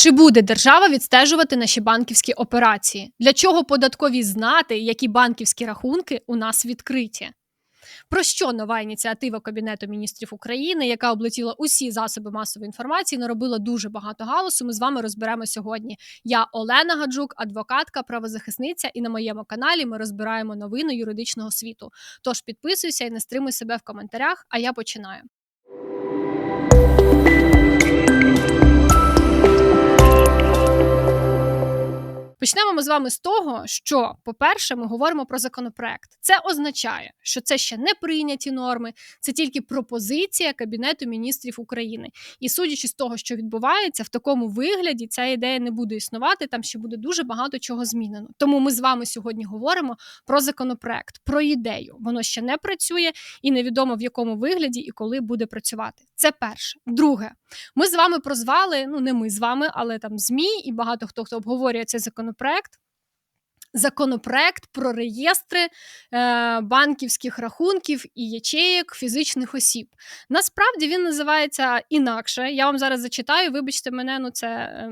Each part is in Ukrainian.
Чи буде держава відстежувати наші банківські операції? Для чого податкові знати, які банківські рахунки у нас відкриті? Про що нова ініціатива Кабінету міністрів України, яка облетіла усі засоби масової інформації, наробила дуже багато галасу. Ми з вами розберемо сьогодні. Я Олена Гаджук, адвокатка, правозахисниця, і на моєму каналі ми розбираємо новини юридичного світу. Тож підписуйся і не стримуй себе в коментарях. А я починаю. Почнемо ми з вами з того, що, по-перше, ми говоримо про законопроект. Це означає, що це ще не прийняті норми, це тільки пропозиція Кабінету міністрів України. І судячи з того, що відбувається, в такому вигляді ця ідея не буде існувати. Там ще буде дуже багато чого змінено. Тому ми з вами сьогодні говоримо про законопроект, про ідею. Воно ще не працює і невідомо в якому вигляді і коли буде працювати. Це перше. Друге, ми з вами прозвали. Ну не ми з вами, але там змі і багато хто хто обговорює цей законопроект законопроект. Законопроект про реєстри е, банківських рахунків і ячеїк фізичних осіб. Насправді він називається інакше. Я вам зараз зачитаю. Вибачте мене, ну це е,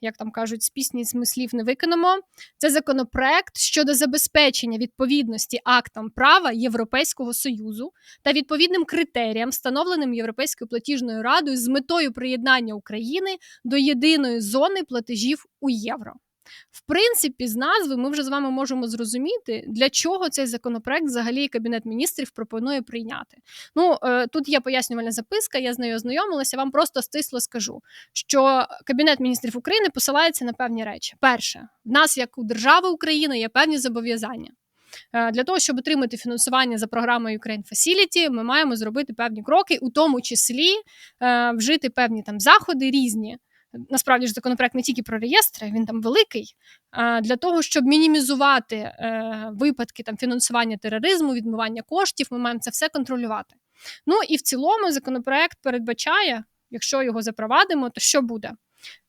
як там кажуть, з пісні смислів не виконано. Це законопроект щодо забезпечення відповідності актам права Європейського союзу та відповідним критеріям, встановленим Європейською платіжною радою з метою приєднання України до єдиної зони платежів у євро. В принципі, з назви ми вже з вами можемо зрозуміти, для чого цей законопроект взагалі Кабінет міністрів пропонує прийняти. Ну е, тут є пояснювальна записка, я з нею ознайомилася. Вам просто стисло скажу, що Кабінет міністрів України посилається на певні речі. Перше, в нас, як у держави України, є певні зобов'язання. Е, для того щоб отримати фінансування за програмою Ukraine Facility, ми маємо зробити певні кроки, у тому числі е, вжити певні там заходи різні насправді ж законопроект не тільки про реєстри, він там великий. Для того, щоб мінімізувати е, випадки там фінансування тероризму, відмивання коштів, ми маємо це все контролювати. Ну і в цілому законопроект передбачає, якщо його запровадимо, то що буде?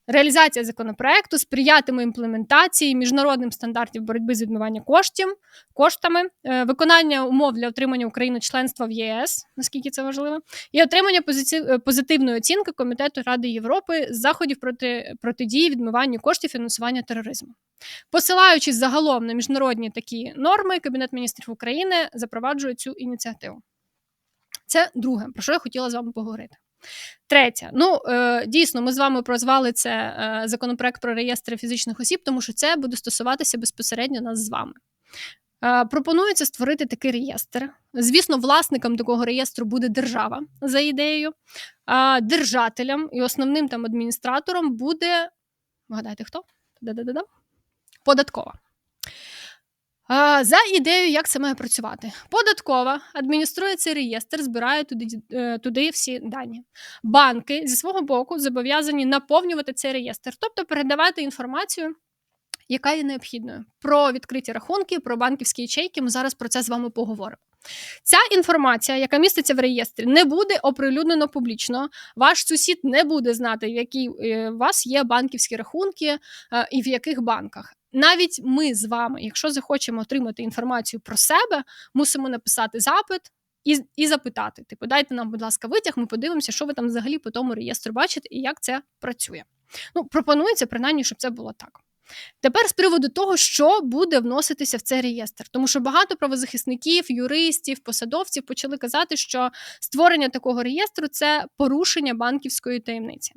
Реалізація законопроекту сприятиме імплементації міжнародним стандартів боротьби з відмивання коштів коштами, е, виконання умов для отримання України членства в ЄС, наскільки це важливо, і отримання е, позитивної оцінки Комітету Ради Європи з заходів проти протидії відмиванню коштів фінансування тероризму. Посилаючись загалом на міжнародні такі норми, Кабінет міністрів України запроваджує цю ініціативу. Це друге, про що я хотіла з вами поговорити. Третє, ну е, дійсно, ми з вами прозвали це е, законопроект про реєстри фізичних осіб, тому що це буде стосуватися безпосередньо нас з вами. Е, пропонується створити такий реєстр. Звісно, власником такого реєстру буде держава за ідеєю, держателем і основним там адміністратором буде. Вгадайте хто? Да-да-да-да. Податкова. За ідеєю, як це має працювати, податкова адмініструє цей реєстр, збирає туди е, туди всі дані. Банки зі свого боку зобов'язані наповнювати цей реєстр, тобто передавати інформацію, яка є необхідною про відкриті рахунки, про банківські ячейки. Ми зараз про це з вами поговоримо. Ця інформація, яка міститься в реєстрі, не буде оприлюднено публічно. Ваш сусід не буде знати, в які е, у вас є банківські рахунки е, і в яких банках. Навіть ми з вами, якщо захочемо отримати інформацію про себе, мусимо написати запит. І і запитати, типу, дайте нам, будь ласка, витяг, ми подивимося, що ви там взагалі по тому реєстру бачите і як це працює. Ну, пропонується принаймні, щоб це було так. Тепер з приводу того, що буде вноситися в цей реєстр, тому що багато правозахисників, юристів, посадовців почали казати, що створення такого реєстру це порушення банківської таємниці.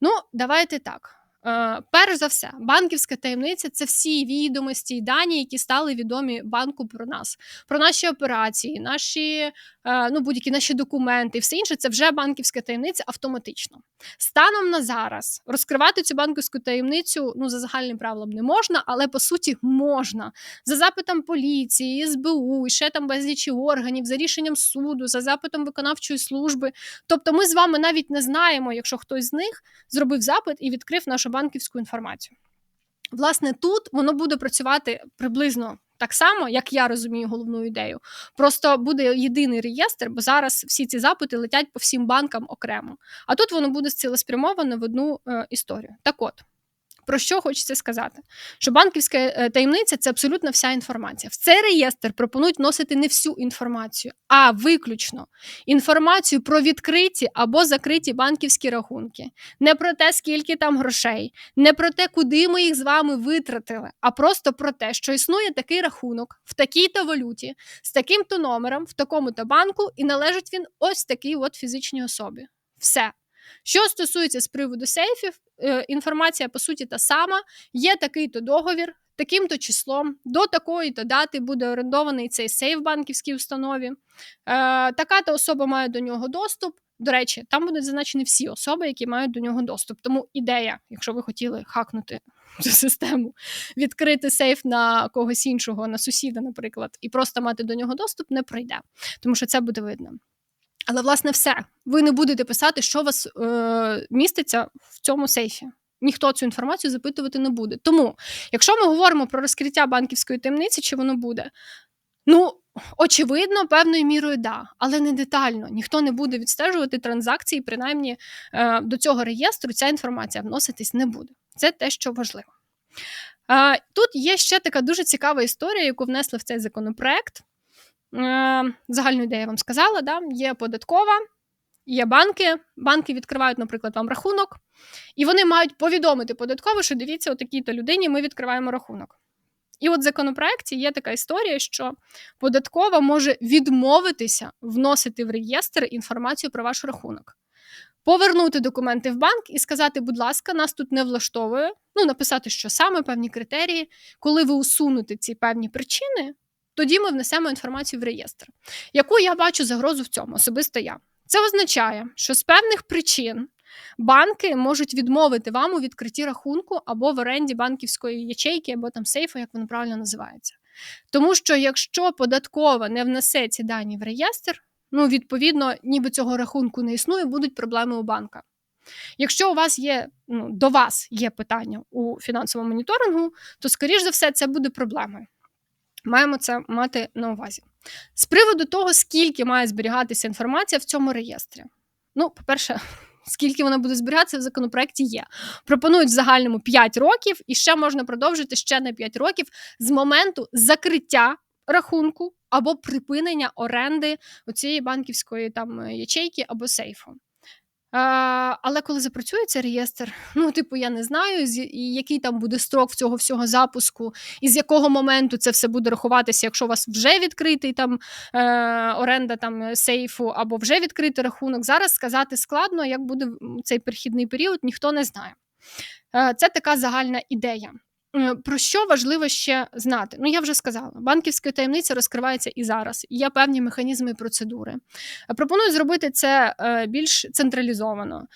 Ну, давайте так. Е, перш за все, банківська таємниця це всі відомості і дані, які стали відомі банку про нас, про наші операції, наші ну будь-які наші документи, все інше це вже банківська таємниця автоматично. Станом на зараз розкривати цю банківську таємницю ну за загальним правилом не можна, але по суті можна за запитом поліції, СБУ, і ще там безлічі органів, за рішенням суду, за запитом виконавчої служби. Тобто, ми з вами навіть не знаємо, якщо хтось з них зробив запит і відкрив нашу банківську інформацію. Власне, тут воно буде працювати приблизно так само, як я розумію головну ідею. Просто буде єдиний реєстр, бо зараз всі ці запити летять по всім банкам окремо. А тут воно буде цілеспрямовано в одну е, історію. Так от. Про що хочеться сказати? Що банківська е, таємниця це абсолютно вся інформація. В цей реєстр пропонують вносити не всю інформацію, а виключно інформацію про відкриті або закриті банківські рахунки, не про те, скільки там грошей, не про те, куди ми їх з вами витратили, а просто про те, що існує такий рахунок в такій-то валюті, з таким-то номером, в такому-то банку, і належить він ось такій от фізичній особі. Все. Що стосується з приводу сейфів, е, інформація по суті та сама. Є такий-то договір, таким-то числом, до такої-то дати буде орендований цей сейф в банківській установі. Е, Така-то особа має до нього доступ. До речі, там будуть зазначені всі особи, які мають до нього доступ. Тому ідея, якщо ви хотіли хакнути цю систему, відкрити сейф на когось іншого, на сусіда, наприклад, і просто мати до нього доступ, не пройде, тому що це буде видно. Але, власне, все. Ви не будете писати, що вас е, міститься в цьому сейфі. Ніхто цю інформацію запитувати не буде. Тому, якщо ми говоримо про розкриття банківської таємниці, чи воно буде, ну, очевидно, певною мірою да, але не детально. Ніхто не буде відстежувати транзакції, принаймні е, до цього реєстру ця інформація вноситись не буде. Це те, що важливо. Е, тут є ще така дуже цікава історія, яку внесли в цей законопроект. Е, загальну ідею я вам сказала, да? є податкова, є банки. Банки відкривають, наприклад, вам рахунок, і вони мають повідомити податково, що дивіться, отакій-то людині ми відкриваємо рахунок. І от в законопроекті є така історія, що податкова може відмовитися вносити в реєстр інформацію про ваш рахунок. Повернути документи в банк і сказати, будь ласка, нас тут не влаштовує. Ну, написати, що саме певні критерії, коли ви усунете ці певні причини, тоді ми внесемо інформацію в реєстр. Яку я бачу загрозу в цьому, особисто я. Це означає, що з певних причин банки можуть відмовити вам у відкритті рахунку або в оренді банківської ячейки, або там сейфу, як воно правильно називається. Тому що якщо податкова не внесе ці дані в реєстр, ну відповідно, ніби цього рахунку не існує, будуть проблеми у банка. Якщо у вас є ну, до вас є питання у фінансовому моніторингу, то скоріш за все це буде проблемою. Маємо це мати на увазі. З приводу того, скільки має зберігатися інформація в цьому реєстрі. Ну, по-перше, скільки вона буде зберігатися в законопроекті є. Пропонують в загальному 5 років, і ще можна продовжити ще на 5 років з моменту закриття рахунку або припинення оренди цієї банківської там ячейки або сейфу. Але коли запрацює цей реєстр, ну, типу, я не знаю, який там буде строк цього всього запуску, і з якого моменту це все буде рахуватися, якщо у вас вже відкритий там е, оренда там сейфу, або вже відкритий рахунок. Зараз сказати складно, як буде цей перехідний період, ніхто не знає. Е, це така загальна ідея. Е, про що важливо ще знати? Ну, я вже сказала, банківська таємниця розкривається і зараз. Є певні механізми і процедури. Пропоную зробити це е, більш централізовано.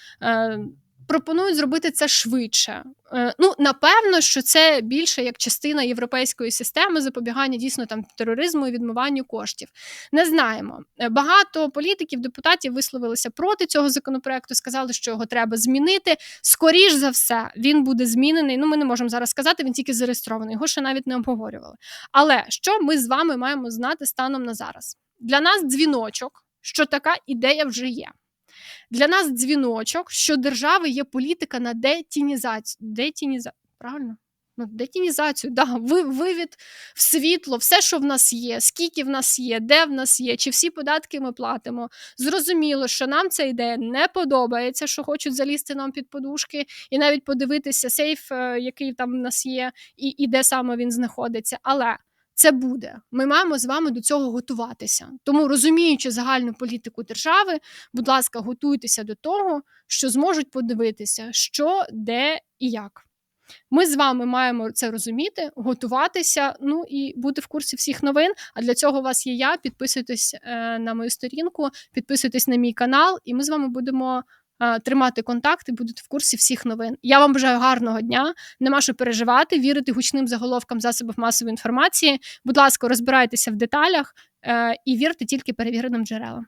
Пропонують зробити це швидше. Е, ну, напевно, що це більше як частина європейської системи запобігання дійсно там тероризму і відмиванню коштів. Не знаємо. Е, багато політиків, депутатів висловилися проти цього законопроекту, сказали, що його треба змінити. Скоріш за все, він буде змінений. Ну, ми не можемо зараз сказати, він тільки зареєстрований. Його ще навіть не обговорювали. Але що ми з вами маємо знати станом на зараз? Для нас дзвіночок, що така ідея вже є. Для нас дзвіночок, що держави є політика на детінізацію. Детініза... Правильно? Ну, детінізацію, да, вивід в світло, все, що в нас є, скільки в нас є, де в нас є, чи всі податки ми платимо. Зрозуміло, що нам ця ідея не подобається, що хочуть залізти нам під подушки і навіть подивитися сейф, е, який там в нас є, і, і де саме він знаходиться. Але це буде. Ми маємо з вами до цього готуватися. Тому, розуміючи загальну політику держави, будь ласка, готуйтеся до того, що зможуть подивитися, що, де і як. Ми з вами маємо це розуміти, готуватися, ну і бути в курсі всіх новин. А для цього у вас є я. Підписуйтесь е, на мою сторінку, підписуйтесь на мій канал, і ми з вами будемо тримати контакт і будете в курсі всіх новин. Я вам бажаю гарного дня. Нема що переживати, вірити гучним заголовкам засобів масової інформації. Будь ласка, розбирайтеся в деталях е, і вірте тільки перевіреним джерелам.